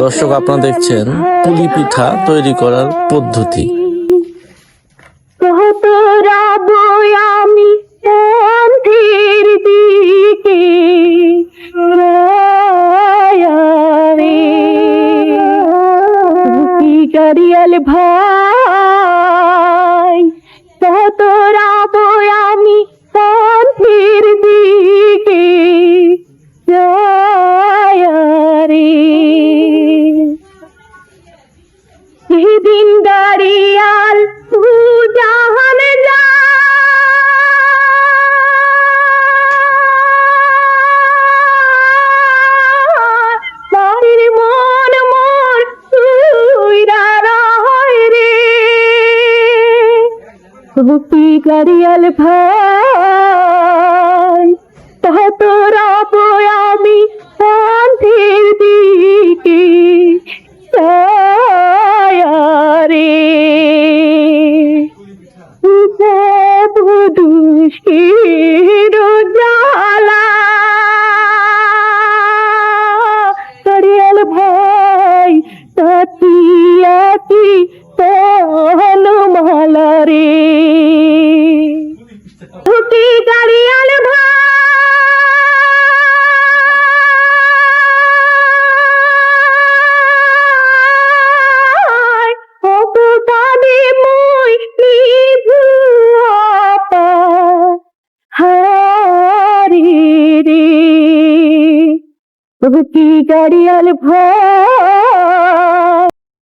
দর্শক আপনারা দেখছেন পুলি পিঠা তৈরি করার পদ্ধতি। ভাই দিন দাঁড়িয়াল জাহান মন মোর তুইরা রয় রে। গাড়িয়াল ভাই দুষ্টির জ্বালা। করিয়াল ভাই তাকিয়াকি তহন মালা রে। ঢুকি গাড়িয়াল ভাই। হারি রে কি গাড়িয়াল ভাই